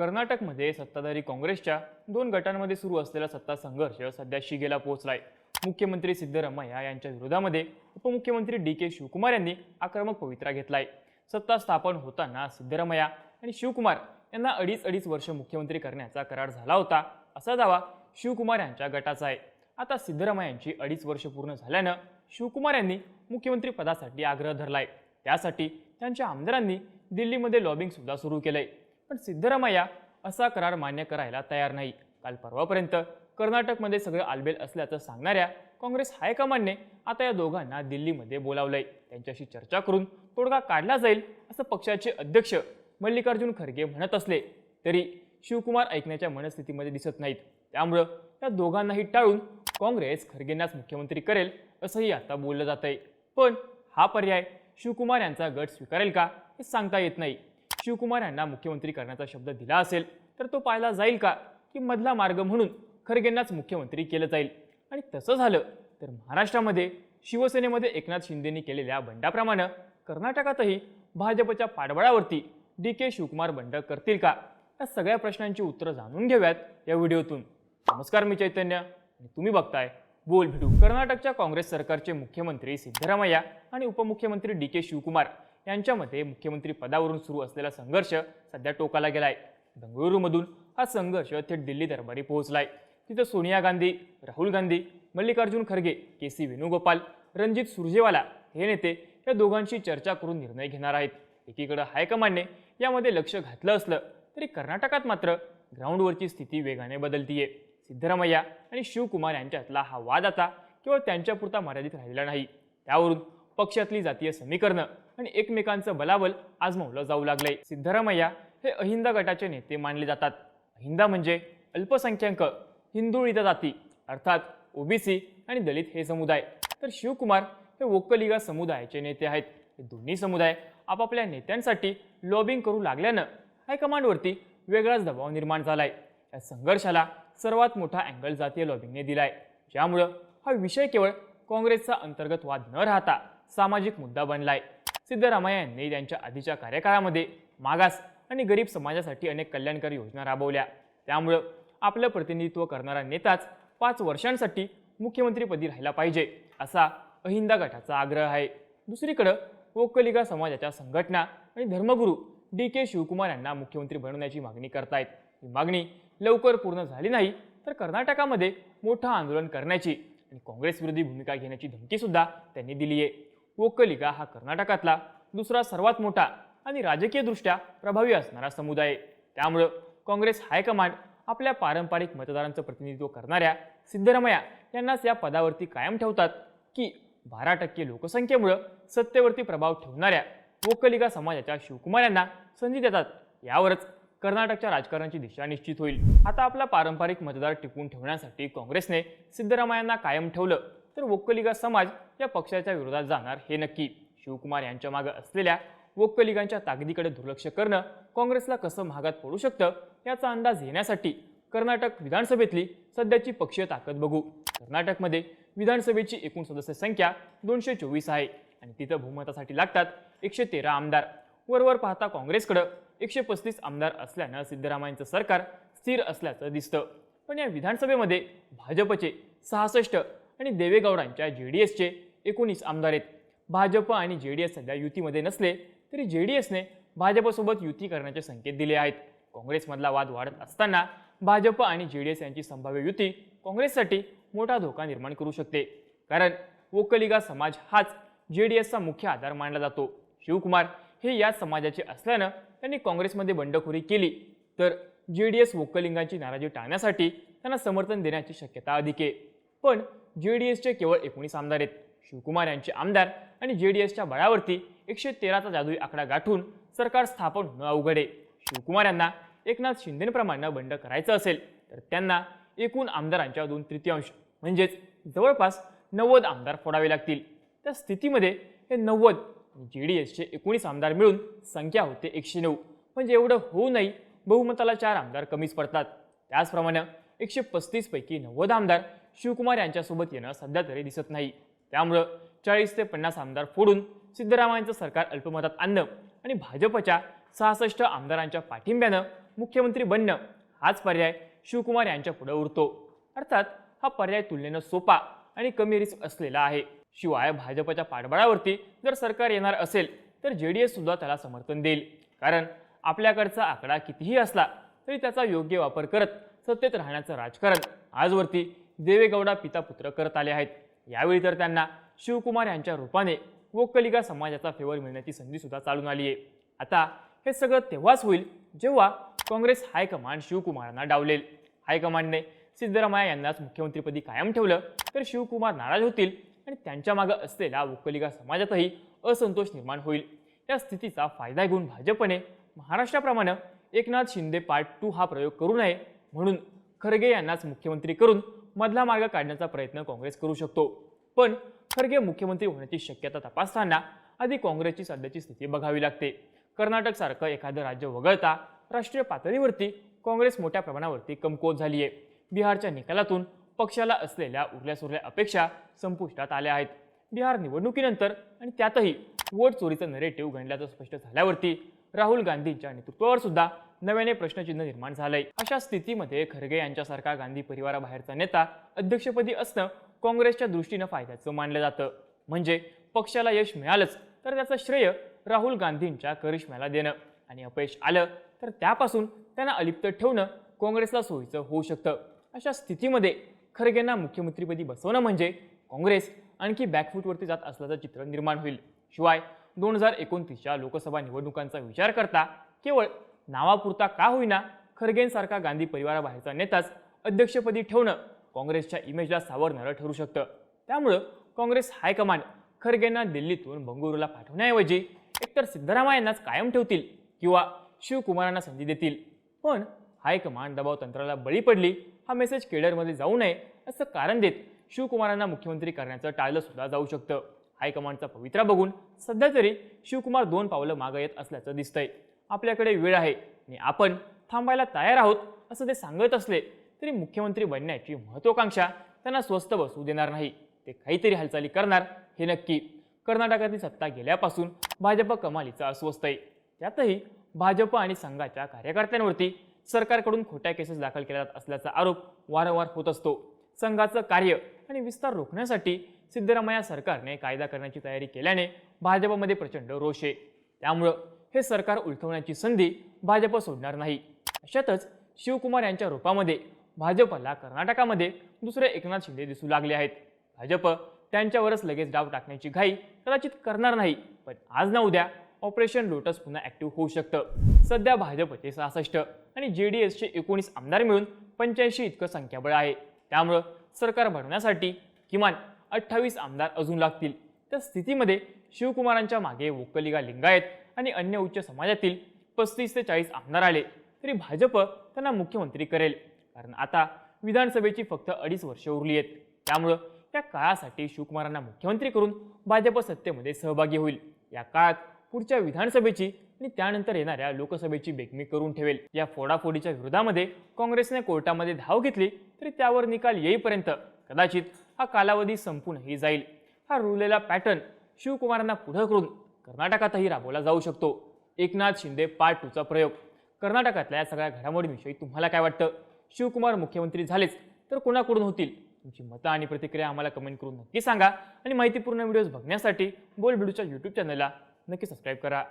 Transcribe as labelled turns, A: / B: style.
A: कर्नाटकमध्ये सत्ताधारी काँग्रेसच्या दोन गटांमध्ये सुरू असलेला सत्ता संघर्ष सध्या शिगेला पोहोचलाय. मुख्यमंत्री सिद्धरामय्या यांच्या विरोधामध्ये उपमुख्यमंत्री डी के शिवकुमार यांनी आक्रमक पवित्रा घेतलाय. सत्ता स्थापन होताना सिद्धरामय्या आणि शिवकुमार यांना अडीच अडीच वर्ष मुख्यमंत्री करण्याचा करार झाला होता असा दावा शिवकुमार यांच्या गटाचा आहे. आता सिद्धरामय्यांची अडीच वर्ष पूर्ण झाल्यानं शिवकुमार यांनी मुख्यमंत्री पदासाठी आग्रह धरलाय. त्यासाठी त्यांच्या आमदारांनी दिल्लीमध्ये लॉबिंग सुद्धा सुरू केलंय. पण सिद्धरामय्या असा करार मान्य करायला तयार नाही. काल परवापर्यंत कर्नाटकमध्ये सगळं आलबेल असल्याचं सांगणाऱ्या काँग्रेस हायकमांडने आता या दोघांना दिल्लीमध्ये बोलावलंय. त्यांच्याशी चर्चा करून तोडगा काढला जाईल असं पक्षाचे अध्यक्ष मल्लिकार्जुन खरगे म्हणत असले तरी शिवकुमार ऐकण्याच्या मनस्थितीमध्ये दिसत नाहीत. त्यामुळं या दोघांनाही टाळून काँग्रेस खरगेंनाच मुख्यमंत्री करेल असंही आता बोललं जात आहे पण हा पर्याय शिवकुमार यांचा गट स्वीकारेल का हे सांगता येत नाही. शिवकुमार यांना मुख्यमंत्री करण्याचा शब्द दिला असेल तर तो पाहिला जाईल का? की मधला मार्ग म्हणून खरगेंनाच मुख्यमंत्री केलं जाईल. आणि तसं झालं तर महाराष्ट्रामध्ये शिवसेनेमध्ये एकनाथ शिंदेनी केलेल्या बंडाप्रमाणे कर्नाटकातही भाजपच्या पाठबळावरती डी के शिवकुमार बंड करतील का? या सगळ्या प्रश्नांची उत्तरं जाणून घेऊयात या व्हिडिओतून. नमस्कार मी चैतन्य. आणि तुम्ही बघताय बोल भिडू कर्नाटकच्या काँग्रेस सरकारचे मुख्यमंत्री सिद्धरामय्या आणि उपमुख्यमंत्री डी के शिवकुमार. यांच्यामध्ये मुख्यमंत्री पदावरून सुरू असलेला संघर्ष सध्या टोकाला गेलाय. बंगळुरूमधून हा संघर्ष थेट दिल्ली दरबारी पोहोचलाय. तिथं सोनिया गांधी राहुल गांधी मल्लिकार्जुन खरगे के सी वेणुगोपाल रणजित सुरजेवाला हे नेते या दोघांशी चर्चा करून निर्णय घेणार आहेत. एकीकडे हायकमांडने यामध्ये लक्ष घातलं असलं तरी कर्नाटकात मात्र ग्राउंडवरची स्थिती वेगाने बदलतीये. सिद्धरामय्या आणि शिवकुमार यांच्यातला हा वाद आता केवळ त्यांच्यापुरता मर्यादित राहिलेला नाही. त्यावरून पक्षातली जातीय समीकरणं आणि एकमेकांचं बलाबल आजमावलं जाऊ लागलंय. सिद्धरामय्या हे अहिंदा गटाचे नेते मानले जातात. अहिंदा म्हणजे अल्पसंख्याक हिंदुळीत जाती अर्थात ओबीसी आणि दलित हे समुदाय. तर शिवकुमार हे वोक्कलिगा समुदायाचे नेते आहेत. हे दोन्ही समुदाय आपापल्या नेत्यांसाठी लॉबिंग करू लागल्यानं हायकमांडवरती वेगळाच दबाव निर्माण झालाय. या संघर्षाला सर्वात मोठा अँगल जातीय लॉबिंगने दिलाय. ज्यामुळं हा विषय केवळ काँग्रेसचा अंतर्गत वाद न राहता सामाजिक मुद्दा बनलाय. सिद्धरामय्या यांनी त्यांच्या आधीच्या कार्यकाळामध्ये मागास आणि गरीब समाजासाठी अनेक कल्याणकारी योजना राबवल्या. त्यामुळं आपलं प्रतिनिधित्व करणारा नेताच पाच वर्षांसाठी मुख्यमंत्रीपदी राहिला पाहिजे असा अहिंदा गटाचा आग्रह आहे. दुसरीकडं वोक्कलिगा समाजाच्या संघटना आणि धर्मगुरू डी के शिवकुमार यांना मुख्यमंत्री बनवण्याची मागणी करतायत. ही मागणी लवकर पूर्ण झाली नाही तर कर्नाटकामध्ये मोठं आंदोलन करण्याची आणि काँग्रेस विरोधी भूमिका घेण्याची धमकीसुद्धा त्यांनी दिली आहे वोक्कलिगा हा कर्नाटकातला दुसरा सर्वात मोठा आणि राजकीयदृष्ट्या प्रभावी असणारा समुदाय. आहे त्यामुळं काँग्रेस हायकमांड आपल्या पारंपरिक मतदारांचं प्रतिनिधित्व करणाऱ्या सिद्धरमया यांनाच या पदावरती कायम ठेवतात की बारा टक्के लोकसंख्येमुळं सत्तेवरती प्रभाव ठेवणाऱ्या वोक्कलिगा समाजाच्या शिवकुमार यांना संधी देतात. यावरच कर्नाटकच्या राजकारणाची दिशा निश्चित होईल. आता आपला पारंपरिक मतदार टिकवून ठेवण्यासाठी काँग्रेसने सिद्धरामयांना कायम ठेवलं. तर वोक्कलिगा समाज या पक्षाच्या विरोधात जाणार हे नक्की. शिवकुमार यांच्या मागे असलेल्या वोक्कलिगांच्या ताकदीकडे दुर्लक्ष करणं काँग्रेसला कसं महागात पडू शकतं याचा अंदाज घेण्यासाठी कर्नाटक विधानसभेतली सध्याची पक्षीय ताकद बघू. कर्नाटकमध्ये विधानसभेची एकूण सदस्य संख्या दोनशे चोवीस आहे आणि तिथं बहुमतासाठी लागतात एकशे तेरा आमदार. वरवर पाहता काँग्रेसकडं एकशे पस्तीस आमदार असल्यानं सिद्धरामय्यांचं सरकार स्थिर असल्याचं दिसतं. पण या विधानसभेमध्ये भाजपचे सहासष्ट आणि देवेगौडांच्या जे डी एसचे एकोणीस आमदार आहेत. भाजप आणि जे डी एस सध्या युतीमध्ये नसले तरी जे डी एसने भाजपसोबत युती करण्याचे संकेत दिले आहेत. काँग्रेसमधला वाद वाढत असताना भाजप आणि जे डी एस यांची संभाव्य युती काँग्रेससाठी मोठा धोका निर्माण करू शकते. कारण वोकलिगा समाज हाच जे डी एसचा मुख्य आधार मानला जातो. शिवकुमार हे या समाजाचे असल्यानं त्यांनी काँग्रेसमध्ये बंडखोरी केली. तर जे डी एस वोकलिंगांची नाराजी टाळण्यासाठी त्यांना समर्थन देण्याची शक्यता अधिक आहे. पण जे डी एसचे केवळ एकोणीस आमदार आहेत. शिवकुमार यांचे आमदार आणि जे डी एसच्या बळावरती एकशे तेराचा जादुई आकडा गाठून सरकार स्थापन होणं अवघडे. शिवकुमार यांना एकनाथ शिंदेप्रमाणे बंड करायचं असेल तर त्यांना एकूण आमदारांच्या दोन तृतीयांश म्हणजेच जवळपास नव्वद आमदार फोडावे लागतील. त्या स्थितीमध्ये हे नव्वद जे डी एसचे एकोणीस आमदार मिळून संख्या होते एकशे नऊ. म्हणजे एवढं होऊनही बहुमताला चार आमदार कमीच पडतात. त्याचप्रमाणे एकशे पस्तीसपैकी नव्वद आमदार शिवकुमार यांच्यासोबत येणं सध्या तरी दिसत नाही. त्यामुळं चाळीस ते पन्नास आमदार फोडून सिद्धरामय्यांचं सरकार अल्पमतात आणणं आणि भाजपच्या सहासष्ट आमदारांच्या पाठिंब्यानं मुख्यमंत्री बनणं हाच पर्याय शिवकुमार यांच्या पुढे उरतो. अर्थात हा पर्याय तुलनेनं सोपा आणि कमी रिस्क असलेला आहे. शिवाय भाजपच्या पाठबळावरती जर सरकार येणार असेल तर जे डी एस सुद्धा त्याला समर्थन देईल. कारण आपल्याकडचा आकडा कितीही असला तरी त्याचा योग्य वापर करत सत्तेत राहण्याचं राजकारण आजवरती देवेगौडा पिता पुत्र करत आले आहेत. यावेळी तर त्यांना शिवकुमार यांच्या रूपाने वोक्कलिका समाजाचा फेवर मिळण्याची संधीसुद्धा चालून आली आहे. आता हे सगळं तेव्हाच होईल जेव्हा काँग्रेस हायकमांड शिवकुमारांना डावलेल. हायकमांडने सिद्धरामय्या यांनाच मुख्यमंत्रीपदी कायम ठेवलं तर शिवकुमार नाराज होतील आणि त्यांच्या मागं असलेल्या वोक्कलिका समाजातही असंतोष निर्माण होईल. या स्थितीचा फायदा घेऊन भाजपने महाराष्ट्राप्रमाणे एकनाथ शिंदे पार्ट टू हा प्रयोग करू नये म्हणून खरगे यांनाच मुख्यमंत्री करून मधला मार्ग काढण्याचा प्रयत्न काँग्रेस करू शकतो. पण खरगे मुख्यमंत्री होण्याची शक्यता तपासताना आधी काँग्रेसची सध्याची स्थिती बघावी लागते. कर्नाटकसारखं एखादं राज्य वगळता राष्ट्रीय पातळीवरती काँग्रेस मोठ्या प्रमाणावरती कमकुवत झाली आहे बिहारच्या निकालातून पक्षाला असलेल्या उरल्या सुरल्या अपेक्षा संपुष्टात आल्या आहेत. बिहार निवडणुकीनंतर आणि त्यातही वोट चोरीचं नरेटिव्ह गणल्याचं स्पष्ट झाल्यावरती राहुल गांधींच्या नेतृत्वावर सुद्धा नव्याने प्रश्नचिन्ह निर्माण झालंय. अशा स्थितीमध्ये खरगे यांच्यासारखा गांधी परिवाराबाहेरचा नेता अध्यक्षपदी असणं काँग्रेसच्या दृष्टीनं फायद्याचं मानलं जातं. म्हणजे पक्षाला यश मिळालंच तर त्याचं श्रेय राहुल गांधींच्या करिश्म्याला देणं. आणि अपयश आलं तर त्यापासून त्यांना अलिप्त ठेवणं काँग्रेसला सोयीचं होऊ शकतं. अशा स्थितीमध्ये खरगेंना मुख्यमंत्रीपदी बसवणं म्हणजे काँग्रेस आणखी बॅकफूटवरती जात असल्याचं चित्र निर्माण होईल. शिवाय दोन हजार एकोणतीसच्या लोकसभा निवडणुकांचा विचार करता केवळ नावापुरता का होईना खरगेंसारखा गांधी परिवाराबाहेरचा नेताच अध्यक्षपदी ठेवणं काँग्रेसच्या इमेजला सावरणारं ठरू शकतं. त्यामुळं काँग्रेस हायकमांड खरगेंना दिल्लीतून बंगळुरूला पाठवण्याऐवजी एकतर सिद्धरामय्यांनाच कायम ठेवतील किंवा शिवकुमारांना संधी देतील. पण हायकमांड दबाव तंत्राला बळी पडली हा मेसेज केडरमध्ये जाऊ नये असं कारण देत शिवकुमारांना मुख्यमंत्री करण्याचं टाळलं सुद्धा जाऊ शकतं. हायकमांडचा पवित्रा बघून सध्या तरी शिवकुमार दोन पावलं मागं येत असल्याचं दिसतंय. आपल्याकडे वेळ आहे आणि आपण थांबायला तयार आहोत असं ते सांगत असले तरी मुख्यमंत्री बनण्याची महत्वाकांक्षा त्यांना स्वस्त बसू देणार नाही. ते काहीतरी हालचाली करणार हे नक्की. कर्नाटकातील सत्ता गेल्यापासून भाजप कमालीचं अस्वस्थ आहे. त्यातही भाजप आणि संघाच्या कार्यकर्त्यांवरती सरकारकडून खोट्या केसेस दाखल केल्या जात असल्याचा आरोप वारंवार होत असतो. संघाचं कार्य आणि विस्तार रोखण्यासाठी सिद्धरामय्या सरकारने कायदा करण्याची तयारी केल्याने भाजपमध्ये प्रचंड रोष आहे. त्यामुळं हे सरकार उलथवण्याची संधी भाजप सोडणार नाही. अशातच शिवकुमार यांच्या रूपामध्ये भाजपला कर्नाटकामध्ये दुसरे एकनाथ शिंदे दिसू लागले आहेत. भाजप त्यांच्यावरच लगेच डाव टाकण्याची घाई कदाचित करणार नाही पण आज ना उद्या ऑपरेशन लोटस पुन्हा ॲक्टिव्ह होऊ शकतं. सध्या भाजपचे सहासष्ट आणि जे डी एसचे एकोणीस आमदार मिळून पंच्याऐंशी इतकं संख्याबळ आहे. त्यामुळं सरकार बनवण्यासाठी किमान अठ्ठावीस आमदार अजून लागतील. त्या स्थितीमध्ये शिवकुमारांच्या मागे वोक्कलिगा लिंगायत आणि अन्य उच्च समाजातील पस्तीस ते चाळीस आमदार आले तरी भाजप त्यांना मुख्यमंत्री करेल. कारण आता विधानसभेची फक्त अडीच वर्ष उरली आहेत. त्यामुळं त्या काळासाठी शिवकुमारांना मुख्यमंत्री करून भाजप सत्तेमध्ये सहभागी होईल. या काळात पुढच्या विधानसभेची आणि त्यानंतर येणाऱ्या लोकसभेची बेगमी करून ठेवेल. या फोडाफोडीच्या विरोधामध्ये काँग्रेसने कोर्टामध्ये धाव घेतली तरी त्यावर निकाल येईपर्यंत कदाचित हा कालावधी संपूनही जाईल. हा रुळलेला पॅटर्न शिवकुमारांना पुढं करून कर्नाटकातही राबवला जाऊ शकतो. एकनाथ शिंदे पार्ट टूचा प्रयोग. कर्नाटकातल्या या सगळ्या घडामोडींविषयी तुम्हाला काय वाटतं? शिवकुमार मुख्यमंत्री झालेच तर कोणाकडून होतील? तुमची मतं आणि प्रतिक्रिया आम्हाला कमेंट करून नक्की सांगा. आणि माहितीपूर्ण व्हिडिओज बघण्यासाठी बोल व्हिडिओच्या यूट्यूब चॅनलला नक्की सबस्क्राईब करा.